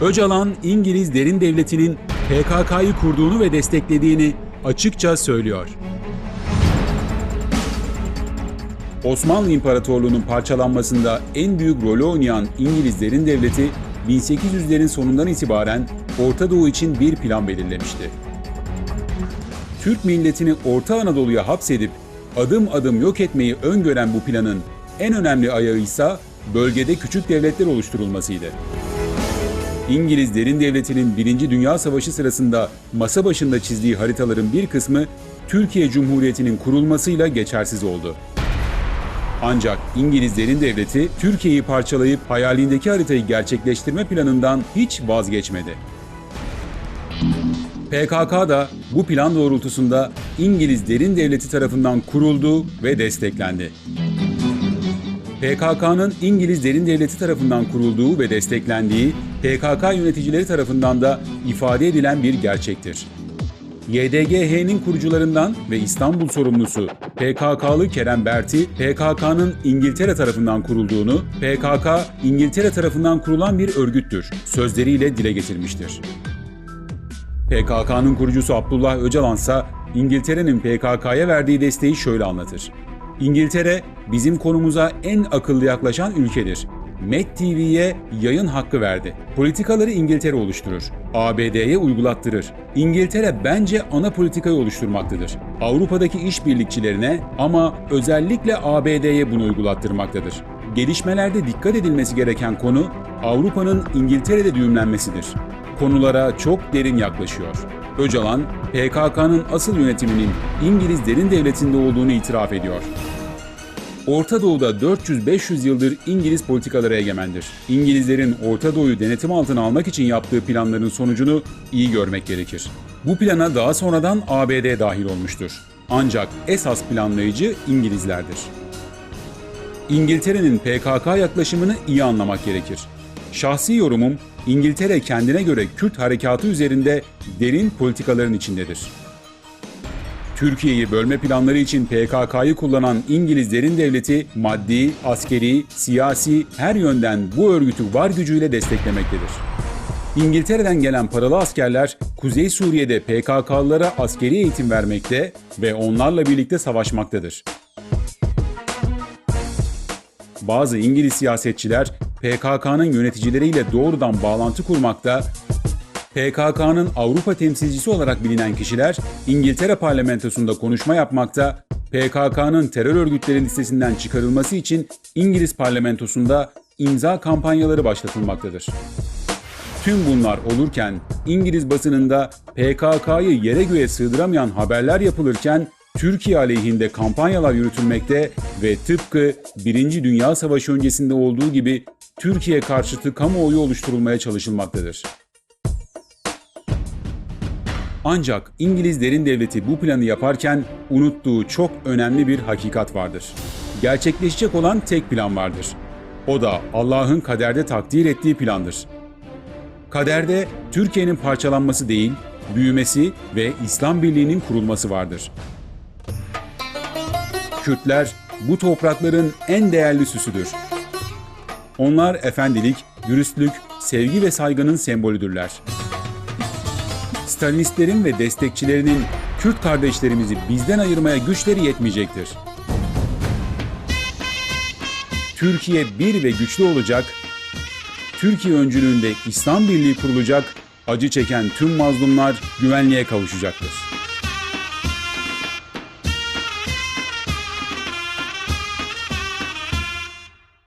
Öcalan, İngiliz derin devletinin PKK'yı kurduğunu ve desteklediğini açıkça söylüyor. Osmanlı İmparatorluğu'nun parçalanmasında en büyük rolü oynayan İngiliz derin devleti 1800'lerin sonundan itibaren Orta Doğu için bir plan belirlemişti. Türk milletini Orta Anadolu'ya hapsedip adım adım yok etmeyi öngören bu planın en önemli ayağı ise bölgede küçük devletler oluşturulmasıydı. İngiliz derin devletinin 1. Dünya Savaşı sırasında masa başında çizdiği haritaların bir kısmı Türkiye Cumhuriyeti'nin kurulmasıyla geçersiz oldu. Ancak İngiliz derin devleti Türkiye'yi parçalayıp hayalindeki haritayı gerçekleştirme planından hiç vazgeçmedi. PKK da bu plan doğrultusunda İngiliz derin devleti tarafından kuruldu ve desteklendi. PKK'nın İngiliz derin devleti tarafından kurulduğu ve desteklendiği PKK yöneticileri tarafından da ifade edilen bir gerçektir. YDGH'nin kurucularından ve İstanbul sorumlusu PKK'lı Kerem Berti, PKK'nın İngiltere tarafından kurulduğunu, PKK İngiltere tarafından kurulan bir örgüttür sözleriyle dile getirmiştir. PKK'nın kurucusu Abdullah Öcalan ise İngiltere'nin PKK'ya verdiği desteği şöyle anlatır. İngiltere bizim konumuza en akıllı yaklaşan ülkedir. Met TV'ye yayın hakkı verdi. Politikaları İngiltere oluşturur. ABD'ye uygulattırır. İngiltere bence ana politikayı oluşturmaktadır. Avrupa'daki işbirlikçilerine ama özellikle ABD'ye bunu uygulattırmaktadır. Gelişmelerde dikkat edilmesi gereken konu Avrupa'nın İngiltere'de düğümlenmesidir konulara çok derin yaklaşıyor. Öcalan, PKK'nın asıl yönetiminin İngiliz derin devletinde olduğunu itiraf ediyor. Orta Doğu'da 400-500 yıldır İngiliz politikaları egemendir. İngilizlerin Orta Doğu'yu denetim altına almak için yaptığı planların sonucunu iyi görmek gerekir. Bu plana daha sonradan ABD dahil olmuştur. Ancak esas planlayıcı İngilizlerdir. İngiltere'nin PKK yaklaşımını iyi anlamak gerekir. Şahsi yorumum İngiltere kendine göre Kürt harekatı üzerinde derin politikaların içindedir. Türkiye'yi bölme planları için PKK'yı kullanan İngiliz derin devleti maddi, askeri, siyasi her yönden bu örgütü var gücüyle desteklemektedir. İngiltere'den gelen paralı askerler Kuzey Suriye'de PKK'lılara askeri eğitim vermekte ve onlarla birlikte savaşmaktadır. Bazı İngiliz siyasetçiler PKK'nın yöneticileriyle doğrudan bağlantı kurmakta, PKK'nın Avrupa temsilcisi olarak bilinen kişiler İngiltere parlamentosunda konuşma yapmakta, PKK'nın terör örgütleri listesinden çıkarılması için İngiliz parlamentosunda imza kampanyaları başlatılmaktadır. Tüm bunlar olurken İngiliz basınında PKK'yı yere göğe sığdıramayan haberler yapılırken Türkiye aleyhinde kampanyalar yürütülmekte ve tıpkı Birinci Dünya Savaşı öncesinde olduğu gibi Türkiye karşıtı kamuoyu oluşturulmaya çalışılmaktadır. Ancak İngiliz derin devleti bu planı yaparken unuttuğu çok önemli bir hakikat vardır. Gerçekleşecek olan tek plan vardır. O da Allah'ın kaderde takdir ettiği plandır. Kaderde Türkiye'nin parçalanması değil, büyümesi ve İslam Birliği'nin kurulması vardır. Kürtler bu toprakların en değerli süsüdür. Onlar efendilik, dürüstlük, sevgi ve saygının sembolüdürler. Stalinistlerin ve destekçilerinin Kürt kardeşlerimizi bizden ayırmaya güçleri yetmeyecektir. Türkiye bir ve güçlü olacak, Türkiye öncülüğünde İslam Birliği kurulacak, acı çeken tüm mazlumlar güvenliğe kavuşacaktır.